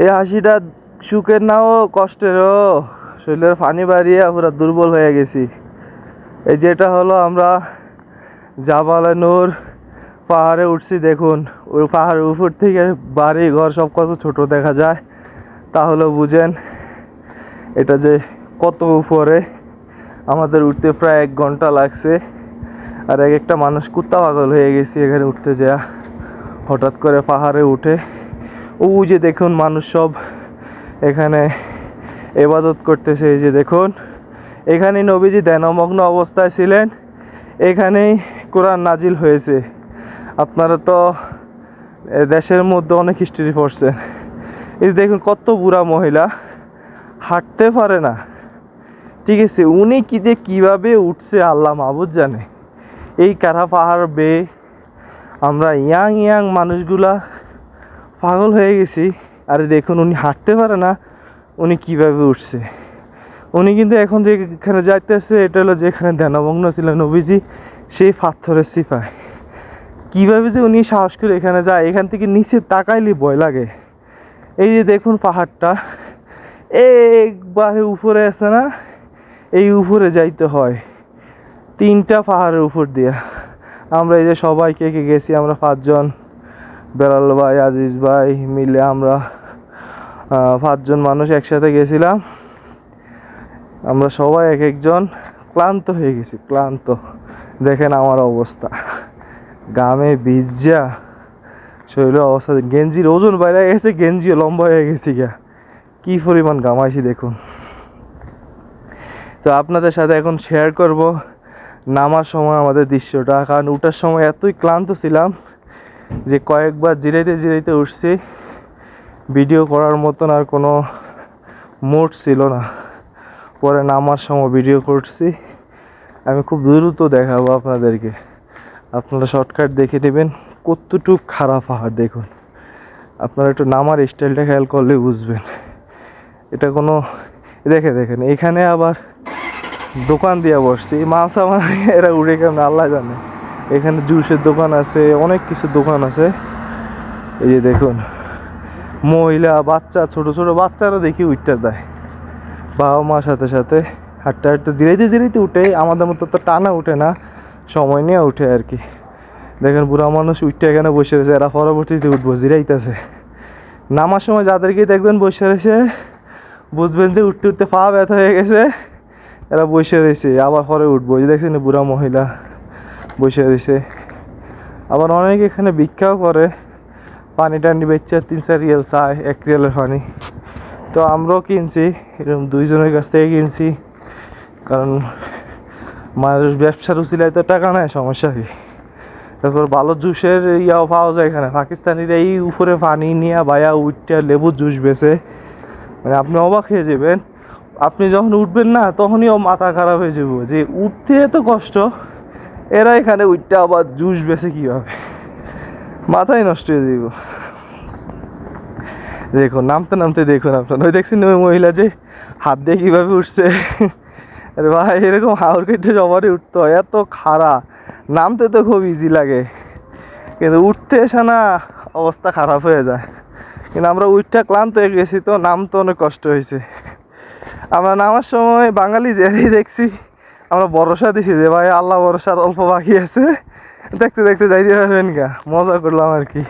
এই হাসিটা সুখের নাও, কষ্টেরও। শরীরের পানি বাড়িয়ে পুরো দুর্বল হয়ে গেছি। এই যেটা হলো আমরা জাবালে নূর পাহাড়ে উঠছি, দেখুন। ওই পাহাড়ের উপর থেকে বাড়ি, ঘর সব কত ছোট দেখা যায়। তাহলে বুঝেন, এটা যে কত উপরে আমাদের উঠতে প্রায় এক ঘণ্টা লাগছে। আর এক একটা মানুষ কুত্তা পাগল হয়ে গেছি এখানে উঠতে যা হঠাৎ করে পাহাড়ে উঠে ও যে দেখুন, মানুষ সব এখানে এবাদত করতেছে, এই যে দেখুন। এখানে নবীজি ধ্যানমগ্ন অবস্থায় ছিলেন, এখানেই কোরআন নাজিল হয়েছে। আপনারা তো দেশের মধ্যে অনেক হিস্ট্রি পড়ছেন। এই দেখুন, কত বুড়া মহিলা হাঁটতে পারে না। ঠিক আছে, উনি কি যে কীভাবে উঠছে, আল্লাহ মাহবুদ জানে। এই কারা পাহাড় বেয়ে আমরা ইয়াং ইয়াং মানুষগুলা পাগল হয়ে গেছি। আর দেখুন, উনি হাঁটতে পারে না, উনি কীভাবে উঠছে? উনি কিন্তু এখন যেখানে যাইতেছে, এটা হলো যেখানে ধ্যানভগ্ন ছিল নবীজি, সেই পাথরের সিপায় কীভাবে যে উনি সাহস করে এখানে যায়, এখান থেকে নিচে তাকাইলে ভয় লাগে। এই যে দেখুন পাহাড়টা, একবারে উপরে আছে না, এই উপরে যাইতে হয়। তিনটা পাহাড়ের উপর দিয়া। আমরা এই যে সবাই কে কে গেছি, আমরা পাঁচজন। বেলাল ভাই, আজিজ ভাই মিলে আমরা পাঁচজন মানুষ একসাথে গেছিলাম। আমরা সবাই এক একজন ক্লান্ত হয়ে গেছি, ক্লান্ত। দেখেন আমার অবস্থা। গামে ভিজা শরীরের অবস্থা। গেঞ্জির ওজন বাইরে গেছে, গেঞ্জিও লম্বা হয়ে গেছে গা। কি পরিমাণ গামাইছি দেখুন। তো আপনাদের সাথে এখন শেয়ার করব। নামার সময় আমাদের দৃশ্যটা, কারণ উঠার সময় এতই ক্লান্ত ছিলাম। যে কয়েকবার জিরাইতে জিরাইতে উঠছি, ভিডিও করার মতন আর কোনো মোড ছিল না। পরে নামার সময় ভিডিও করছি। আমি খুব দ্রুত দেখাবো আপনাদেরকে। আপনারা শর্টকাট দেখে নেবেন। কতটুক খারাপ পাহাড় দেখুন। আপনারা একটু নামার স্টাইলটা খেয়াল করলে বুঝবেন। এটা কোনো দেখে দেখেন, এখানে আবার দোকান দিয়ে বসছি। মাছ সামান এরা উড়ে কেমন, আল্লাহ জানে। এখানে জুসের দোকান আছে, অনেক কিছু দোকান আছে। এই যে দেখুন, মহিলা, বাচ্চা, ছোট ছোট বাচ্চারা দেখি উঠতে দেয়। বাবা মার সাথে সাথে হাঁটতে হাঁটতে জিরাইতে জিরাইতে উঠে, আমাদের মতো তো টানা উঠে না, সময় নিয়ে উঠে আর কি। দেখেন, বুড়া মানুষ উঠতে এখানে বসে রয়েছে, এরা পরবর্তীতে উঠবো, জিরাইতেছে। নামার সময় যাদেরকে দেখবেন বসে রয়েছে, বুঝবেন যে উঠতে উঠতে পা ব্যথা হয়ে গেছে, এরা বসে রয়েছে, আবার পরে উঠবো। দেখছেন, বুড়া মহিলা। বসে দিছে। আবার অনেক এখানে ভিক্ষাও করে। পানি টানি বেচছে, তিন চার রিয়েল চায়, এক রিয়েলের পানি। তো আমরাও কিনছি, এরকম দুইজনের কাছ থেকে কিনছি। কারণ মানুষ ব্যবসার উচিলায় তো টাকা নেয়, সমস্যা কি? তারপর ভালো জুসের ইয়াও পাওয়া যায় এখানে। পাকিস্তানিরা এই উপরে পানি নিয়ে বায়া উঠতে লেবু জুস বেছে মানে আপনি অবাক হয়ে যাবেন। আপনি যখন উঠবেন না, তখনই মাথা খারাপ হয়ে যাব। যে উঠতে এত কষ্ট। এরা এখানে উঠতে আবার জুস বেছে কীভাবে? মাথায় নষ্ট হয়ে যাব দেখুন, নামতে নামতে দেখুন আপনার। ওই দেখছেন ওই মহিলা যে হাত দিয়ে কীভাবে উঠছে? আরে ভাই, এরকম হাওড় কেটে সবারই উঠতে হয়। এত খাড়া। নামতে তো খুব ইজি লাগে। কিন্তু উঠতে এসে না অবস্থা খারাপ হয়ে যায়। কিন্তু আমরা উঠটা ক্লান্ত হয়ে গেছি তো, নামতে অনেক কষ্ট হয়েছে। আমরা নামার সময় বাঙালি যেই দেখছি আমরা ভরসা দিছি যে ভাই, আল্লাহ ভরসার অল্প বাকি আছে। দেখতে দেখতে যাইতে পারবেন গা। মজা করলাম আর কি।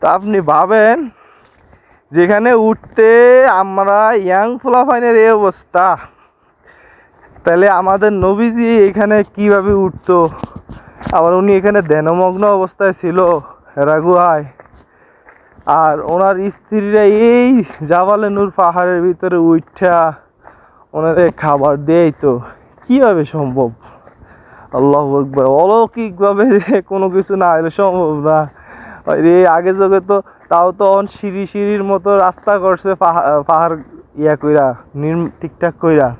তো আপনি ভাবেন, যেখানে উঠতে আমরা ইয়াং ফোলাফাইনের এই অবস্থা, তাহলে আমাদের নবীজি এখানে কীভাবে উঠতো? আবার উনি এখানে ধ্যানমগ্ন অবস্থায় ছিল রাগুহায় আর ওনার স্ত্রীরা এই জাবালে নূর পাহাড়ের ভিতরে উঠা ওনাদের খাবার দেয় তো কীভাবে সম্ভব? আল্লাহ একবার অলৌকিকভাবে কোনো কিছু না হলে সম্ভব না। এই আগে যোগে তো তাও তো অন সিঁড়ি সিঁড়ির মতো রাস্তা করছে পাহা- পাহাড় ইয়া কইরা নির্ম ঠিকঠাক কইরা।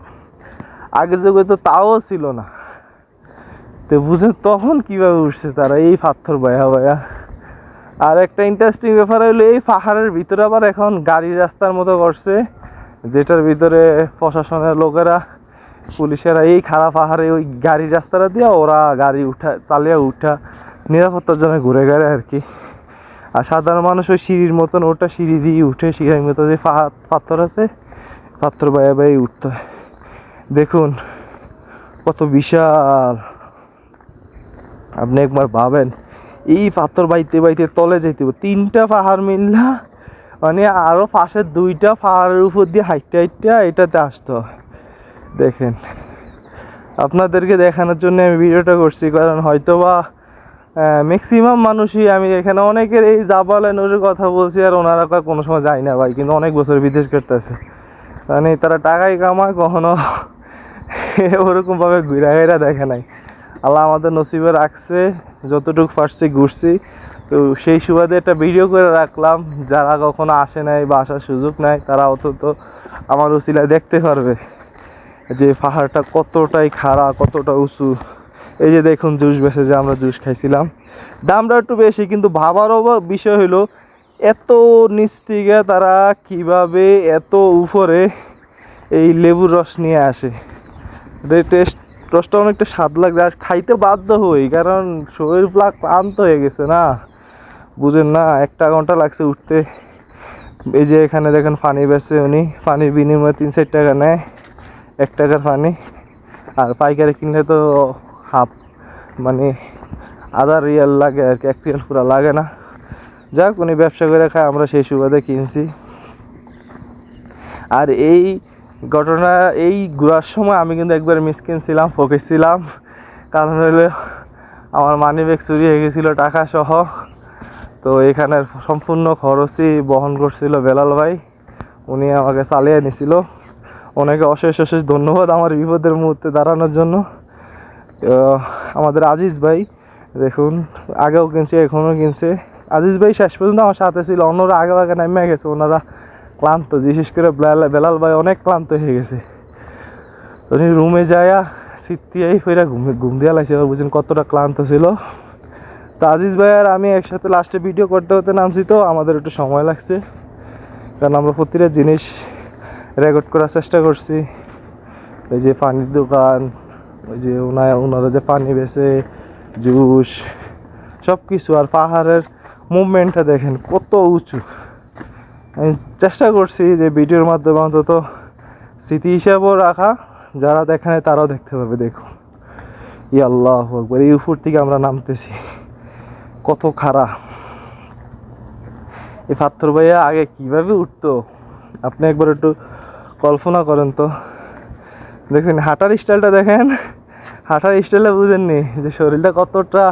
আগে যুগে তো তাও ছিল না। তো বুঝেন তখন কীভাবে উঠছে তারা? এই পাথর বায়া বায়া আর একটা ইন্টারেস্টিং ব্যাপার হলো, এই পাহাড়ের ভিতরে আবার এখন গাড়ি রাস্তার মতো করছে, যেটার ভিতরে প্রশাসনের লোকেরা পুলিশেরা এই খারাপ পাহাড়ে ওই গাড়ি রাস্তাটা দিয়ে ওরা গাড়ি উঠা, চালিয়ে উঠা নিরাপত্তার জন্য ঘুরে ঘুরে আর কি। আর সাধারণ মানুষ ওই সিঁড়ির মতন ওটা সিঁড়ি দিয়ে উঠে, সিঁড়ির মতো যে পাথর আছে, পাথর বাইয়া বাইয়ে উঠতে হয়। দেখুন, কত বিশাল। আপনি একবার ভাবেন, এই পাথর বাইতে বাইতে তলে যেতে। তিনটা পাহাড় মিললা মানে আরও পাশের দুইটা পাহাড়ের উপর দিয়ে হাইটে হাইটে এটাতে আসতে হয়। দেখেন, আপনাদেরকে দেখানোর জন্য আমি ভিডিওটা করছি, কারণ হয়তো বা ম্যাক্সিমাম মানুষই আমি এখানে অনেকের এই জাবালে নজর কথা বলছি আর ওনারা কোনো সময় যায় না ভাই, কিন্তু অনেক বছর বিদেশ করতেছে। মানে তারা টাকাই কামায়, কখনো ওরকমভাবে ঘুরা ঘেরা দেখে নাই। আল্লাহ আমাদের নসিবে রাখছে, যতটুকু পারছি ঘুরছি। তো সেই সুবাদে একটা ভিডিও করে রাখলাম, যারা কখনো আসে নাই বা আসার সুযোগ নাই, তারা অন্তত আমার উচিলায় দেখতে পারবে। যে পাহাড়টা কতটাই খাড়া, কতটা উঁচু। এই যে দেখুন, জুস বেসে যে আমরা জুস খাইছিলাম। দামটা একটু বেশি, কিন্তু ভাবারও বিষয় হলো এত নিচ থেকে তারা কীভাবে এত উপরে এই লেবুর রস নিয়ে আসে। টেস্ট, রসটা অনেকটা স্বাদ লাগছে, আর খাইতে বাধ্য হই, কারণ শরীর পুরা ক্লান্ত হয়ে গেছে না। বুঝেন না, একটা ঘণ্টা লাগছে উঠতে। এই যে এখানে দেখেন পানি বেচে উনি পানির বিনিময়ে তিন চার টাকা নেয়। এক টাকার পানি। আর পাইকারি কিনলে তো হাফ মানে আধা রিয়াল লাগে আর কি, এক রিয়াল পুরো লাগে না। যাক, উনি ব্যবসা করে খায়, আমরা সেই সুবাদে কিনছি। আর এই ঘটনা, এই ঘোরার সময় আমি কিন্তু একবার মিসকিন ছিলাম ফকির ছিলাম কারণ হলো আমার মানি ব্যাগ চুরি হয়ে গেছিল, টাকা সহ। তো এখানের সম্পূর্ণ খরচই বহন করছিল বেলাল ভাই। উনি আমাকে চালিয়ে নিছিল। ওনাকে অশেষ অশেষ ধন্যবাদ আমার বিপদের মুহূর্তে দাঁড়ানোর জন্য। আমাদের আজিজ ভাই, দেখুন, আগেও কিনছে, এখনও কিনছে। আজিজ ভাই শেষ পর্যন্ত আমার সাথে ছিল, অন্যরা আগে আগে নেমে গেছে, ওনারা ক্লান্ত, বিশেষ করে বেলাল বেলাল ভাই অনেক ক্লান্ত হয়ে গেছে। উনি রুমে যায়া সিটিয়াই ফেরা ঘুমে ঘুম দিয়া লাগছে এবার বুঝছেন কতটা ক্লান্ত ছিল। তো আজিজ ভাই আর আমি একসাথে লাস্টে ভিডিও করতে করতে নামছি, তো আমাদের একটু সময় লাগছে। কারণ আমরা প্রতিটা জিনিস রেকর্ড করার চেষ্টা করছি। ওই যে পানির দোকান, ওই যে ওনার ওনারা যে পানি বেছে, জুস সব কিছু আর পাহাড়ের মুভমেন্টটা দেখেন কত উঁচু। আমি চেষ্টা করছি যে ভিডিওর মাধ্যমে অন্তত স্মৃতি হিসাবেও রাখা, যারা দেখে নাই তারাও দেখতে পাবে দেখুন। ই আল্লাহ একবার এই উপর থেকে আমরা নামতেছি। কত খাড়া। এই পাথর ভাইয়া আগে কীভাবে উঠতো? আপনি একবার একটু কল্পনা করেন তো। দেখছেন, হাঁটার স্টাইলটা দেখেন। হাঁটার স্টাইলটা বুঝেননি, যে শরীরটা কতটা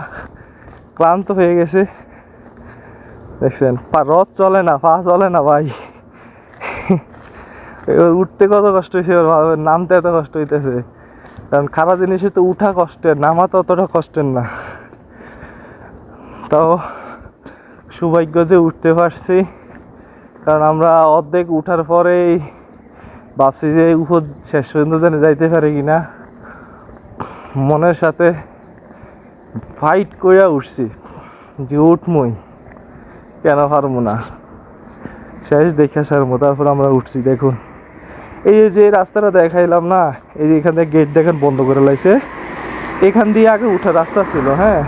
ক্লান্ত হয়ে গেছে। দেখছেন, পা রথ চলে না, পা চলে না ভাই। এবার উঠতে কত কষ্ট হয়েছে এবার নামতে এত কষ্ট হইতেছে। কারণ খারাপ জিনিসে তো উঠা কষ্টের, নামা তো অতটা কষ্টের না। তাও সৌভাগ্য যে উঠতে পারছি। কারণ আমরা অর্ধেক উঠার পরেই ভাবছি যে উপর শেষ পর্যন্ত যেন যাইতে পারে কিনা। মনের সাথে ফাইট কইরা উঠছি যে উঠমই, কেন পারব না। শেষ দেখে সারবো তারপর আমরা উঠছি, দেখুন। এই যে যে রাস্তাটা দেখাইলাম না, এই যে এখান থেকে গেট দেখেন বন্ধ করে লাইছে। এখান দিয়ে আগে উঠা রাস্তা ছিল হ্যাঁ।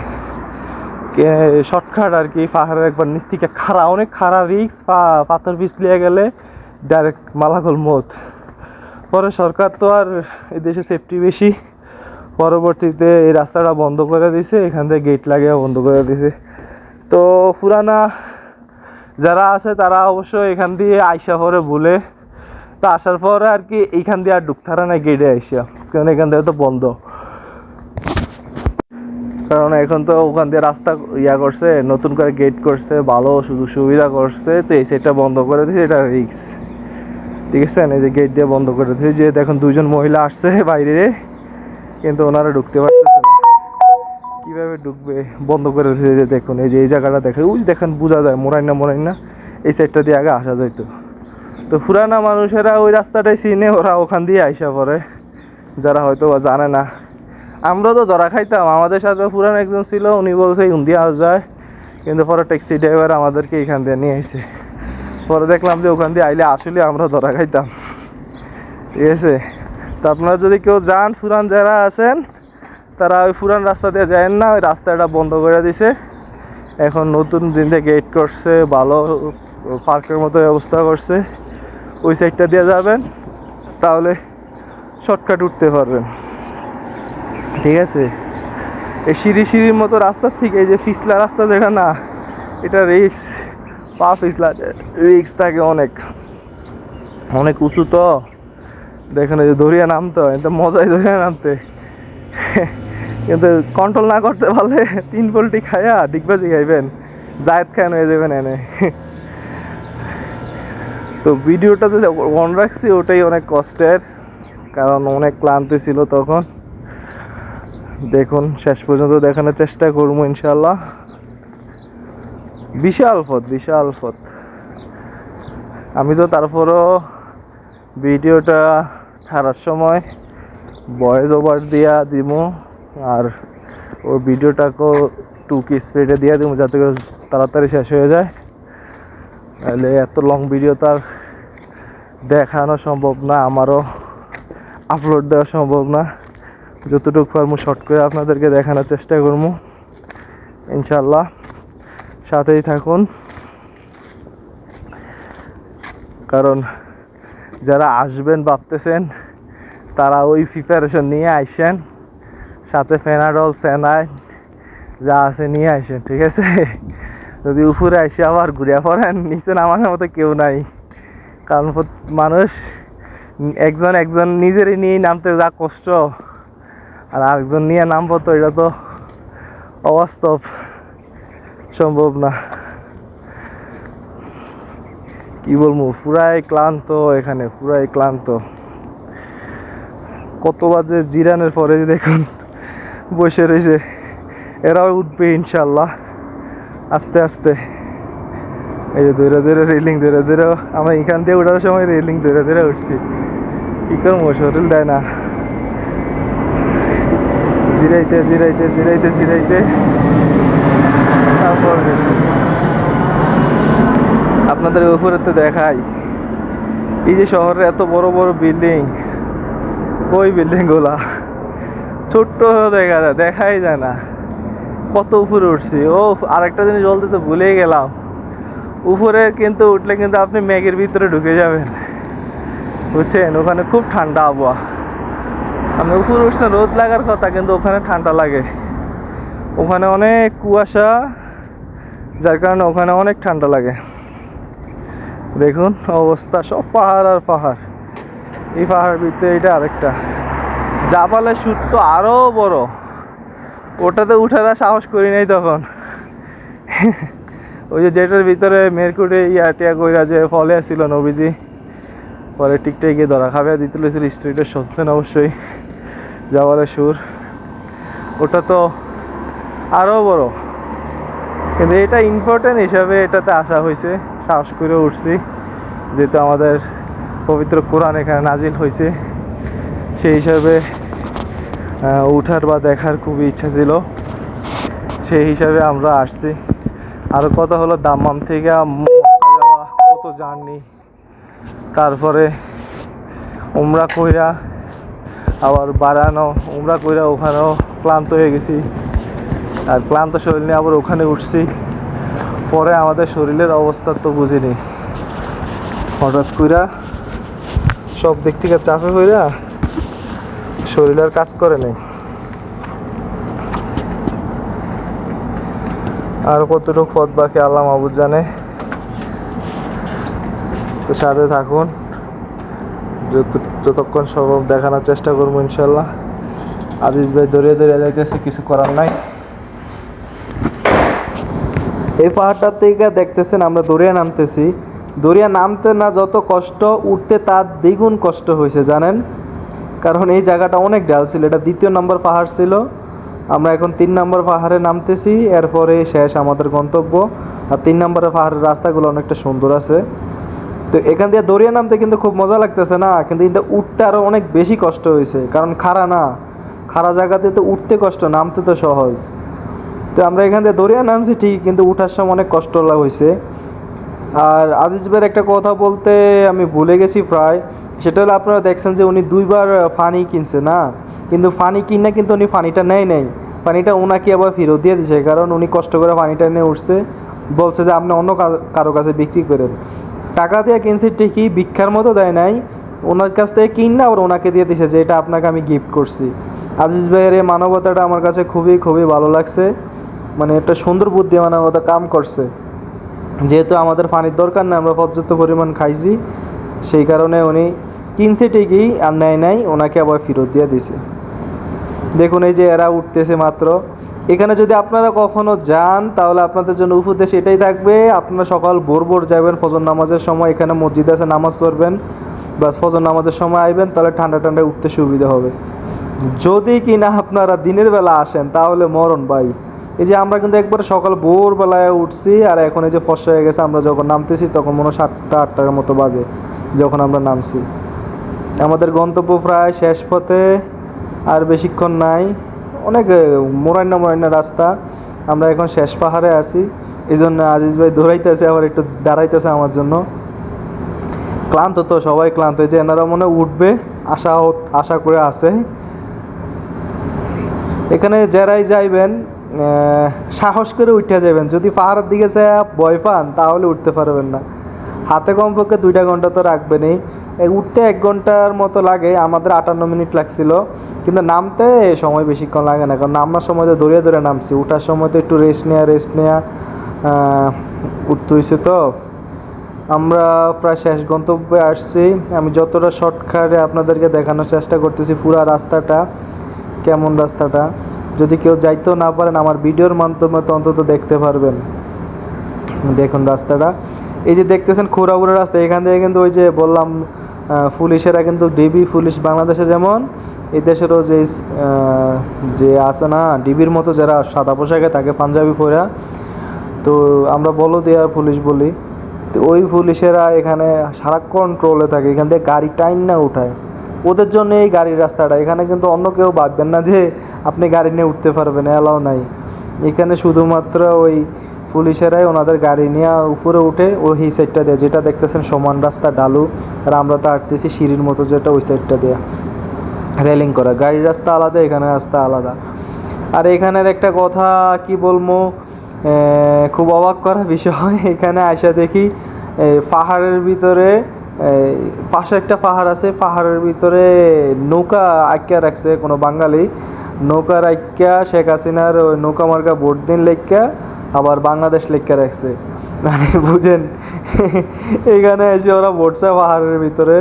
শর্টকাট আর কি, পাহাড়ের একবার নিচ থেকে খাড়া, অনেক খাড়া রিক্স পাথর পিছলিয়ে গেলে ডাইরেক্ট মালাকল মত পরে সরকার তো আর দেশে সেফটি বেশি। পরবর্তীতে এই রাস্তাটা বন্ধ করে দিছে, এখান থেকে গেট লাগিয়ে বন্ধ করে দিছে। তো পুরানা যারা আছে তারা অবশ্য এখান দিয়ে আইসা পরে বলে তো আসার পরে আর কি এইখান দিয়ে আর ঢুকতারা না গেটে আইসা, কারণ এখান থেকে তো বন্ধ। কারণ এখন তো ওখান দিয়ে রাস্তা ইয়া করছে, নতুন করে গেট করছে, ভালো সুযোগ সুবিধা করছে, তো এই সাইডটা বন্ধ করে দিয়েছে এটা রিক্স ঠিক আছে? এই যে গেট দিয়ে বন্ধ করে দিয়েছে। যে দেখুন দুজন মহিলা আসছে বাইরে, কিন্তু ওনারা ঢুকতে পারতেছে না। কীভাবে ঢুকবে? বন্ধ করে দিয়েছে যে দেখুন, এই যে এই জায়গাটা দেখে ওই দেখেন, বোঝা যায় মোরাই না মোরাই না। এই সাইডটা দিয়ে আগে আসা যাইতো তো। পুরানা মানুষেরা ওই রাস্তাটাই চিনে, ওরা ওখান দিয়ে আইসা পড়ে। যারা হয়তো বা জানে না। আমরা তো ধরা খাইতাম। আমাদের সাথে পুরান একজন ছিল, উনি বলছে, ইন্ডিয়া আসা যায়। কিন্তু পরে ট্যাক্সি ড্রাইভার আমাদেরকে এখান দিয়ে নিয়ে আসে পরে দেখলাম যে ওখান দিয়ে আইলে আসলে আমরা ধরা খাইতাম। ঠিক আছে? তো আপনারা যদি কেউ যান, ফুরান যারা আছেন, তারা ওই পুরান রাস্তা দিয়ে যায় না, ওই রাস্তাটা বন্ধ করে দিছে। এখন নতুন জিন্দে গেট করছে, ভালো পার্কের মতো ব্যবস্থা করছে। ওই সাইডটা দিয়ে যাবেন, তাহলে শর্টকাট উঠতে পারবেন। ঠিক আছে? এই সিঁড়ি সিঁড়ির মতো রাস্তার থেকে এই যে ফিসলা রাস্তা যেটা না, এটা রিক্স পা ফিসলা রিক্স থাকে অনেক। অনেক উঁচু তো। দেখেন যে দরিয়া নামতো মজাই দরিয়া নামতে। কিন্তু কন্ট্রোল না করতে পারলে তিন পোল্টি খায়া ডিগবাজি খাইবেন। জায়দ খান হয়ে যাবেন এনে। তো ভিডিওটাতে যে অন রাখছি, ওটাই অনেক কষ্টের। কারণ অনেক ক্লান্তি ছিল তখন। দেখুন, শেষ পর্যন্ত দেখানোর চেষ্টা করব ইনশাল্লাহ বিশাল পথ বিশাল পথ আমি তো তারপরও ভিডিওটা ছাড়ার সময় ভয়েস ওভার দিয়া দিব আর ওর ভিডিওটাকেও টু কি স্পিডে দিয়ে দিব যাতে করে তাড়াতাড়ি শেষ হয়ে যায়। তাহলে এত লং ভিডিও তার দেখানো সম্ভব না, আমারও আপলোড দেওয়া সম্ভব না। যতটুকু পারব শর্ট করে আপনাদেরকে দেখানোর চেষ্টা করব ইনশাল্লাহ সাথেই থাকুন। কারণ যারা আসবেন ভাবতেছেন, তারা ওই প্রিপারেশন নিয়ে আইসেন, সাথে ফেনাডল স্যানাই যা আছে নিয়ে আইসেন, ঠিক আছে? যদি উপরে আইসে আবার ঘুরে পড়েন, নিচে নামানোর মতো কেউ নাই। কারণ মানুষ একজন একজন নিজেরই নিয়ে নামতে যা কষ্ট, আর আরেকজন নিয়ে নামবো তো এটা তো অবাস্তব। সম্ভব না। কি বলব, পুরাই ক্লান্ত এখানে, পুরাই ক্লান্ত। কত বাজে জিরানের পরে দেখুন, বসে রয়েছে। এরাও উঠবে ইনশাল্লাহ আস্তে আস্তে। এই যে ধরে ধরে রেলিং ধরে ধরে। আমরা এখান দিয়ে ওঠার সময় রেলিং ধরে ধরে উঠছি। কি করব, শরীর দেয় না। জিরাইতে জিরাইতে জিরাইতে জিরাইতে। আপনাদের উপরে তো দেখাই। এই যে শহরে এত বড় বড় বিল্ডিং, ওই বিল্ডিংগুলা ছোট্ট দেখা যায়, দেখাই যায় না। কত উপরে উঠছি। ও আরেকটা জিনিস বলতে তো ভুলেই গেলাম। উপরে কিন্তু উঠলে কিন্তু আপনি মেঘের ভিতরে ঢুকে যাবেন। বুঝছেন? ওখানে খুব ঠান্ডা আবহাওয়া। আপনি উপরে উঠছেন রোদ লাগার কথা, কিন্তু ওখানে ঠান্ডা লাগে। ওখানে অনেক কুয়াশা যার কারণে ওখানে অনেক ঠান্ডা লাগে। দেখুন অবস্থা, সব পাহাড় আর পাহাড়। এই পাহাড় ভিতরে এটা আরেকটা। জাপালের সুট তো আরও বড়। ওটাতে উঠার সাহস করি নাই তখন। ওই যে যেটার ভিতরে মেরকুটে ইয়া টিয়া কইরা যে ফলে আসছিল নবীজি, পরে টিকটে গিয়ে ধরা খাবে, দিতে লেছিল স্ট্রিটে শুনছেন অবশ্যই জাবালের সুর। ওটা তো আরও বড়। কিন্তু এটা ইম্পর্টেন্ট হিসাবে এটাতে আসা হয়েছে। সাহস করে উঠছি, যেহেতু আমাদের পবিত্র কোরআন এখানে নাজিল হয়েছে। সেই হিসাবে উঠার বা দেখার খুবই ইচ্ছা ছিল। সেই হিসাবে আমরা আসছি। আর কথা হলো দাম্মাম থেকে যাওয়া, কত জার্নি। তারপরে উমরা কইরা আবার বাড়ানো, উমরা কইরা ওখানেও ক্লান্ত হয়ে গেছি। আর ক্লান্ত শরীর নিয়ে আবার ওখানে উঠছি। পরে আমাদের শরীরের অবস্থা তো বুঝিনি। হঠাৎ কইরা সব দিক থেকে চাপে কইরা শরীর আর কাজ করে নেই। আর কতটুকু পথ বাকি আল্লাহ মাহবুদ জানে। তো সাথে থাকুন। যতক্ষণ সম্ভব দেখানোর চেষ্টা করব ইনশাল্লাহ। আজিজ ভাই দৌড়িয়ে দৌড়িয়ে যাইতেছে কিছু করার নাই। এই পাহাড়টা থেকে দেখতেছেন, আমরা দরিয়া নামতেছি। দরিয়া নামতে না যত কষ্ট, উঠতে তার দ্বিগুণ কষ্ট হয়েছে, জানেন? কারণ এই জায়গাটা অনেক ডাল ছিল, এটা দ্বিতীয় নম্বর পাহাড় ছিল। আমরা এখন তিন নম্বর পাহাড়ে নামতেছি, এরপরে শেষ আমাদের গন্তব্য। আর তিন নম্বরের পাহাড়ের রাস্তাগুলো অনেকটা সুন্দর আছে। তো এখান দিয়ে দরিয়া নামতে কিন্তু খুব মজা লাগতেছে না, কিন্তু এটা উঠতে আরও অনেক বেশি কষ্ট হয়েছে, কারণ খাড়া না। খাড়া জায়গাতে তো উঠতে কষ্ট, নামতে তো সহজ। তো আমরা এখান থেকে দরিয়া নামছি ঠিক কিন্তু উঠার সময় অনেক কষ্ট হয়েছে আর আজিজ ভাইয়ের একটা কথা বলতে আমি ভুলে গেছি প্রায়, সেটা হলো আপনারা দেখছেন যে উনি দুইবার ফানি কিনছে না? কিন্তু ফানি কিনে কিন্তু উনি ফানিটা নেয় নেই। পানিটা ওনাকে আবার ফেরত দিয়ে দিছে, কারণ উনি কষ্ট করে পানিটা নিয়ে উঠছে। বলছে যে আপনি অন্য কারও কাছে বিক্রি করেন। টাকা দিয়ে কিনছে ঠিকই, ভিক্ষার মতো দেয় নাই। ওনার কাছ থেকে কিন না আবার ওনাকে দিয়ে দিছে যে এটা আপনাকে আমি গিফট করছি। আজিজ ভাইয়ের এই মানবতাটা আমার কাছে খুবই খুবই ভালো লাগছে। মানে একটা সুন্দর বুদ্ধি মানবতা কাম করছে। যেহেতু আমাদের পানির দরকার না আমরা পর্যাপ্ত পরিমাণ খাইছি, সেই কারণে উনি কিনছে ঠিকই, আর নেয় নাই, ওনাকে আবার ফেরত দিয়ে দিছে। দেখুন, এই যে এরা উঠতেছে মাত্র। এখানে যদি আপনারা কখনো যান, তাহলে আপনাদের জন্য উপদেশ এটাই থাকবে, আপনারা সকাল ভোর ভোর যাবেন, ফজর নামাজের সময় এখানে মসজিদ আছে নামাজ পড়বেন বাস ফজর নামাজের সময় আইবেন, তাহলে ঠান্ডা ঠান্ডা উঠতে সুবিধা হবে। যদি কিনা আপনারা দিনের বেলা আসেন, তাহলে মরণ ভাই। এই যে আমরা কিন্তু একবার সকাল ভোরবেলায় উঠছি আর এখন এই যে ফসা হয়ে গেছে, আমরা যখন নামতেছি তখন মনে সাতটা, আটটার মতো বাজে যখন আমরা নামছি। আমাদের গন্তব্য প্রায় শেষ পথে, আর বেশিক্ষণ নাই। অনেক মোরাইনা মোরাইনা রাস্তা। আমরা এখন শেষ পাহাড়ে আছি। এই জন্য আজিজ ভাই দৌড়াইতেছে, আবার একটু দাঁড়াইতেছে আমার জন্য। ক্লান্ত তো, সবাই ক্লান্ত। যে এনারা মনে উঠবে, আশা আশা করে আছে। এখানে যারাই যাইবেন সাহস করে উঠে যাবেন। যদি পাহাড়ের দিকে ভয় পান, তাহলে উঠতে পারবেন না। হাতে কমপক্ষে দুইটা ঘণ্টা তো রাখবেনই। উঠতে এক ঘণ্টার মতো লাগে, আমাদের আটান্ন মিনিট লাগছিল। কিন্তু নামতে সময় বেশিক্ষণ লাগে না, কারণ নামার সময় তো দৌড়িয়ে দৌড়ে নামছি। উঠার সময় তো একটু রেস্ট নেওয়া রেস্ট নেওয়া উঠতে হয়েছে তো। আমরা প্রায় শেষ গন্তব্যে আসছি। আমি যতটা শর্টকাটে আপনাদেরকে দেখানোর চেষ্টা করতেছি, পুরা রাস্তাটা, কেমন রাস্তাটা? যদি কেউ যাইতেও না পারেন, আমার ভিডিওর মাধ্যমে তো অন্তত দেখতে পারবেন। দেখুন রাস্তাটা। এই যে দেখতেছেন খোরাবুরা রাস্তা, এখান থেকে কিন্তু ওই যে বললাম পুলিশেরা কিন্তু ডিবি পুলিশ বাংলাদেশে যেমন, এই দেশেরও যে যে আছে না, ডিবির মতো যারা সাদা পোশাকে থাকে পাঞ্জাবি পরা, তো আমরা বলো দেওয়ার পুলিশ বলি। তো ওই পুলিশেরা এখানে সারাক্ষণ ট্রোলে থাকে, এখান থেকে গাড়ি টাইম না উঠায়। ওদের জন্য এই গাড়ির রাস্তাটা, এখানে কিন্তু অন্য কেউ ভাববেন না যে আপনি গাড়ি নিয়ে উঠতে পারবেন, এলাও নাই। এখানে শুধুমাত্র ওই পুলিশেরাই ওনাদের গাড়ি নিয়ে উপরে উঠে ওই সাইডটা দেয়, যেটা দেখতেছেন সমান রাস্তা, ডালু, আর আমরা তো হাঁটতেছি সিঁড়ির মতো যেটা ওই সাইডটা দেয়া। রেলিং করা, গাড়ির রাস্তা আলাদা, এখানে রাস্তা আলাদা। আর এখানের একটা কথা কি বলব খুব অবাক করা বিষয়, এখানে আসা দেখি পাহাড়ের ভিতরে পাশে একটা পাহাড় আছে, পাহাড়ের ভিতরে নৌকা আঁকিয়া রাখছে কোনো বাঙালি। নৌকা রাখিয়া শেখ হাসিনার ওই নৌকা মার্কা ভোট দিন লেখা আবার বাংলাদেশ লেখা রাখছে। মানে বুঝেন, এখানে এসে ওরা ভোটছে পাহাড়ের ভিতরে।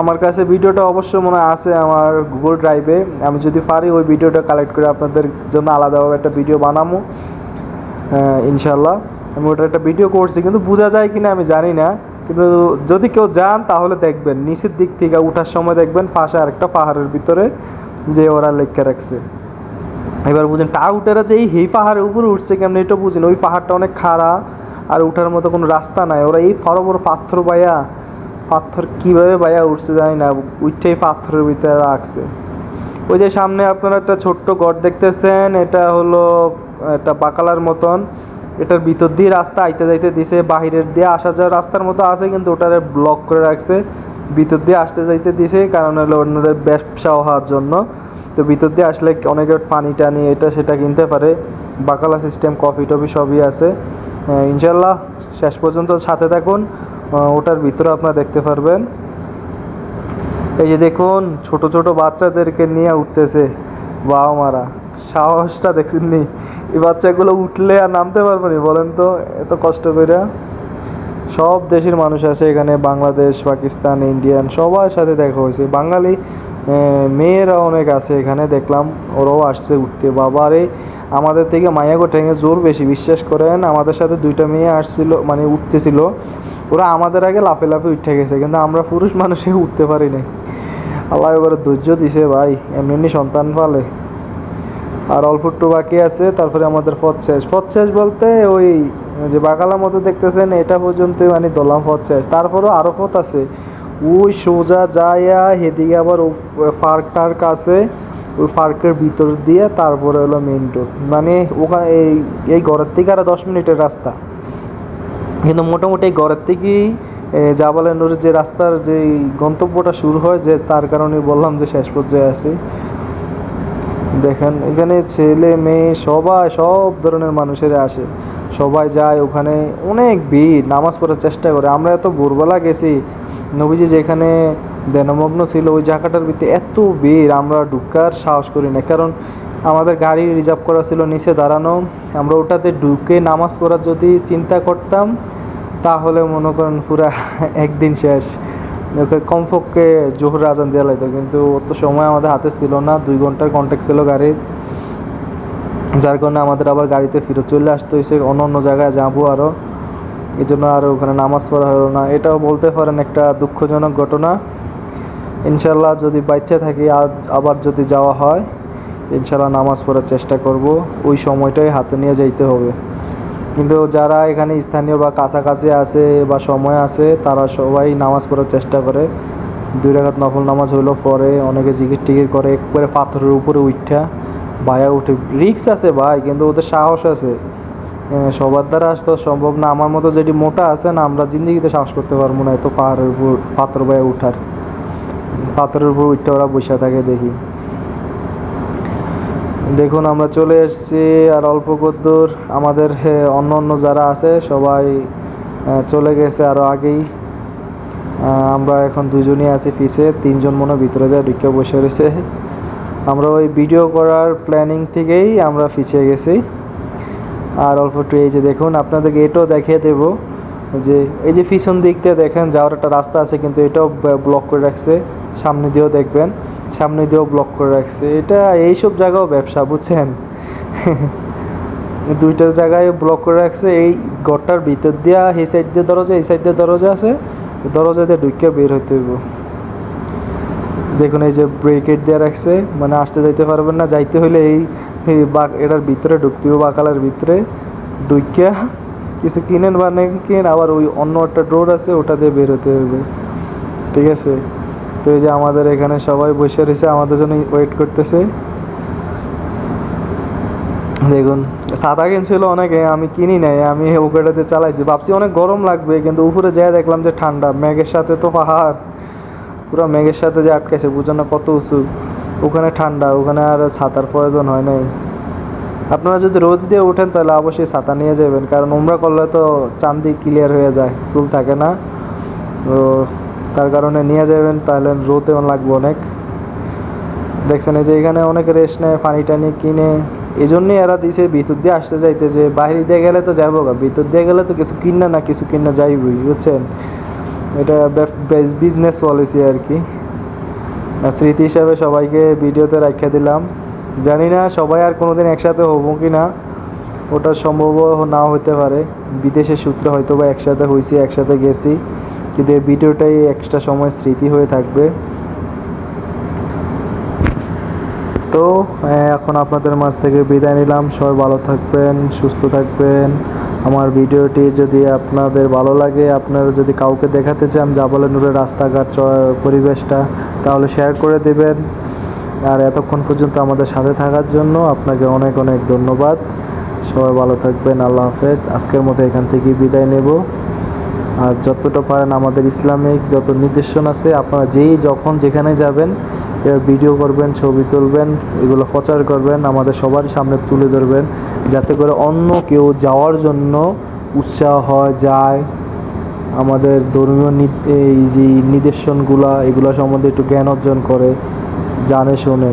আমার কাছে ভিডিওটা অবশ্য মনে আছে আমার গুগল ড্রাইভে আমি যদি পারি ওই ভিডিওটা কালেক্ট করে আপনাদের জন্য আলাদাভাবে একটা ভিডিও বানাবো ইনশাল্লাহ আমি ওটা একটা ভিডিও করছি, কিন্তু বোঝা যায় কিনা আমি জানি না। কিন্তু যদি কেউ যান তাহলে দেখবেন, নিচের দিক থেকে উঠার সময় দেখবেন, পাশে আরেকটা পাহাড়ের ভিতরে। যে ওরা লেখা রাখছে। এবার বুঝেন, তা উঠেরা যে এই পাহাড়ের উপরে উঠছে কেমন, এটা বুঝেন, ওই পাহাড়টা অনেক খাড়া আর উঠার মতো কোনো রাস্তা নাই। ওরা এই বড় বড় পাথর বাইয়া, পাথর কীভাবে বাইয়া উঠছে জানি না উঠেই পাথরের ভিতরে রাখছে। ওই যে সামনে আপনারা একটা ছোট্ট গড় দেখতেছেন, এটা হলো একটা বাকালার মতন। এটার ভিতর দিয়ে রাস্তা আইতে যাইতে দিছে, বাহিরের দিয়ে আসা যাওয়ার রাস্তার মতো আছে, কিন্তু ওটারে ব্লক করে রাখছে। ভিতর দিয়ে আসতে যাইতে দিছে, কারণ হলো অন্যদের ব্যবসা হওয়ার জন্য। তো ভিতর দিয়ে আসলে অনেকে পানি টানি, এটা সেটা কিনতে পারে। বাকালা সিস্টেম কফি টফি সবই আছে। ইনশাল্লাহ শেষ পর্যন্ত সাথে থাকুন। ওটার ভিতরে আপনারা দেখতে পারবেন। এই যে দেখুন, ছোট ছোট বাচ্চাদেরকে নিয়ে উঠতেছে। বাবা মারা, সাহসটা দেখছেননি এই বাচ্চাগুলো উঠলে আর নামতে পারবে না, বলেন তো, এত কষ্ট করে সব দেশের মানুষ আছে এখানে, বাংলাদেশ, পাকিস্তান, ইন্ডিয়ান, সবার সাথে দেখা হয়েছে। বাঙালি মেয়েরা অনেক আছে এখানে, দেখলাম ওরাও আসছে উঠতে। বাবারে আমাদের থেকে মায়াগো ঠেঙে জোর বেশি, বিশ্বাস করেন, আমাদের সাথে দুইটা মেয়ে আসছিল মানে উঠতেছিল। ওরা আমাদের আগে লাফে লাফে উঠে গেছে, কিন্তু আমরা পুরুষ মানুষে উঠতে পারি নাই। আল্লাহ এবারে ধৈর্য দিছে ভাই, এমনি এমনি সন্তান পালে। আর অল্প একটু বাকি আছে, তারপরে আমাদের পথ শেষ। পথ শেষ বলতে ওই যে বাগালার মতো দেখতেছেন, এটা পর্যন্ত মানে দলাম পথ শেষ। তারপরও আরও পথ আছে। ওই সোজা যাইয়া হেদিকে আবার পার্ক টার্ক আছে ওই পার্কের ভিতর দিয়ে তারপরে হলো মেন রোড মানে ওখানে এই এই ঘরের থেকে আরও দশ মিনিটের রাস্তা। কিন্তু মোটামুটি এই ঘরের থেকেই জাবালের যে রাস্তার যে গন্তব্যটা শুরু হয়, যে তার কারণে বললাম যে শেষ পর্যায়ে আছি। দেখেন, এখানে ছেলে, মেয়ে, সবাই সব ধরনের মানুষেরা আসে। সবাই যায় ওখানে, অনেক ভিড়, নামাজ পড়ার চেষ্টা করে। আমরা এত ভোরবেলা গেছি, নবীজি যেখানে দেনমগ্ন ছিল, ওই জায়গাটার ভিতরে এত ভিড়, আমরা ঢুকার সাহস করি না। কারণ আমাদের গাড়ি রিজার্ভ করা ছিল নিচে দাঁড়ানো। আমরা ওটাতে ঢুকে নামাজ পড়ার যদি চিন্তা করতাম, তাহলে মনে করেন পুরা একদিন শেষ। কমপক্ষে জোহর আজান দেওয়া লাগতো, কিন্তু অত সময় আমাদের হাতে ছিল না, দুই ঘণ্টার কন্ট্যাক্ট ছিল গাড়ির। যার কারণে আমাদের আবার গাড়িতে ফিরে চলে আসতে হয়েছে, অন্য অন্য জায়গায় যাব আরও এই জন্য আর ওখানে নামাজ পড়া হলো না। এটাও বলতে পারেন একটা দুঃখজনক ঘটনা। ইনশাল্লাহ যদি বাচ্চা থাকি আবার যদি যাওয়া হয় ইনশাল্লাহ নামাজ পড়ার চেষ্টা করব। ওই সময়টাই হাতে নিয়ে যাইতে হবে। কিন্তু যারা এখানে স্থানীয় বা কাছাকাছি আছে বা সময় আছে, তারা সবাই নামাজ পড়ার চেষ্টা করে। দুই রাকাত নফল নামাজ হইল পরে অনেকে জিকির টিকির করে, একবারে পাথরের উপরে উঠা বায়া উঠে রিক্স আছে ভাই, কিন্তু ওদের সাহস আছে। সবার দ্বারা আসতে সম্ভব না। আমার মতো যেটি মোটা আছে না, আমরা জিন্দিগিতে সাহস করতে পারব না, এত পাহাড়ের উপর পাথর বায়া উঠার। পাথরের উপর উঠতে ওরা বসে থাকে দেখি। দেখুন, আমরা চলে এসেছি আর অল্প কদ্দূর। আমাদের অন্য অন্য যারা আছে, সবাই চলে গেছে আরও আগেই। আমরা এখন দুজনই আছি পিছে, তিনজন মনে ভিতরে যায়, ঢুকে বসে রয়েছে। আমরা ওই ভিডিও করার প্ল্যানিং থেকেই আমরা পিছিয়ে গেছি। আর অল্প একটু এই যে দেখুন, আপনাদেরকে এটাও দেখিয়ে দেব যে এই যে পিছন দিক দিয়ে দেখেন, যাওয়ার একটা রাস্তা আছে, কিন্তু এটাও ব্লক করে রাখছে। সামনে দিয়েও দেখবেন, সামনে দিয়েও ব্লক করে রাখছে। এটা এইসব জায়গাও ব্যবসা, বুঝছেন? দুইটা জায়গায় ব্লক করে রাখছে। এই ঘরটার ভিতর দিয়া, এই সাইড দিয়ে দরজা, এই সাইড দিয়ে দরজা আছে। দরজা দিয়ে ঢুকে বের হইতে হইব। দেখুন, এই যে ব্রেকেট দেওয়া রাখছে মানে আসতে যাইতে পারবেন না, যাইতে হলে এই এটার ভিতরে ঢুকতে হবে বাকালার ভিতরে ঢুকিয়া কিছু কিনেন বা না কিনেন, আবার ওই অন্য একটা ডোর আছে, ওটা দিয়ে বের হতে হবে ঠিক আছে? তো এই যে আমাদের এখানে সবাই বসে রয়েছে, আমাদের জন্য ওয়েট করতেছে। দেখুন, সাদা কিনছিল অনেকে, আমি কিনি নাই, আমি ওকেটাতে চালাইছি। ভাবছি অনেক গরম লাগবে, কিন্তু উপরে যেয়ে দেখলাম যে ঠান্ডা, মেঘের সাথে তো পাহাড়। পুরো মেঘের সাথে যে আটকাইছে বুঝেন না কত উঁচু। ওখানে ঠান্ডা, ওখানে আর ছাতার প্রয়োজন হয় নাই। আপনারা যদি রোদ দিয়ে ওঠেন, তাহলে অবশ্যই ছাতা নিয়ে যাবেন। কারণ উমরা করলে তো চান্দি ক্লিয়ার হয়ে যায়, চুল থাকে না। তো তার কারণে নিয়ে যাবেন, তাহলে রোদে লাগবে অনেক। দেখছেন এই যে এখানে অনেক রেস্ট নেয়, পানি টানি কিনে। এই জন্যই এরা দিছে ভিতর দিয়ে আসতে যাইতে যে, বাইরে দিয়ে গেলে তো যাব ভিতর দিয়ে গেলে তো কিছু কিনা না, কিছু কিনা যাইবই, বুঝছেন? এটা বিজনেস পলিসি আর কি স্মৃতি হিসাবে সবাইকে ভিডিওতে রাখিয়ে দিলাম। জানি না সবাই আর কোনোদিন একসাথে হব কি না ওটা সম্ভব না হতে পারে। বিদেশের সূত্রে হয়তো বা একসাথে হয়েছি একসাথে গেছি, কিন্তু এই ভিডিওটাই এক্সট্রা সময় স্মৃতি হয়ে থাকবে। তো এখন আপনাদের মাঝ থেকে বিদায় নিলাম। সবাই ভালো থাকবেন, সুস্থ থাকবেন। আমার ভিডিওটি যদি আপনাদের ভালো লাগে, আপনারা যদি কাউকে দেখাতে চান জাবালানুরের রাস্তাঘাট পরিবেশটা, তাহলে শেয়ার করে দেবেন। আর এতক্ষণ পর্যন্ত আমাদের সাথে থাকার জন্য আপনাকে অনেক অনেক ধন্যবাদ। সবাই ভালো থাকবেন, আল্লাহ হাফেজ। আজকের মতো এখান থেকে বিদায় নেব। আর যতটা পারেন আমাদের ইসলামিক যত নির্দেশন আছে, আপনারা যেই যখন যেখানে যাবেন ভিডিও করবেন, ছবি তুলবেন, এগুলো প্রচার করবেন, আমাদের সবার সামনে তুলে ধরবেন। যাতে করে অন্য কেউ যাওয়ার জন্য উৎসাহ হয়, যায়। আমাদের ধর্মীয় এই যে নিদর্শনগুলা, এগুলো সম্বন্ধে একটু জ্ঞান অর্জন করে, জানে, শোনে।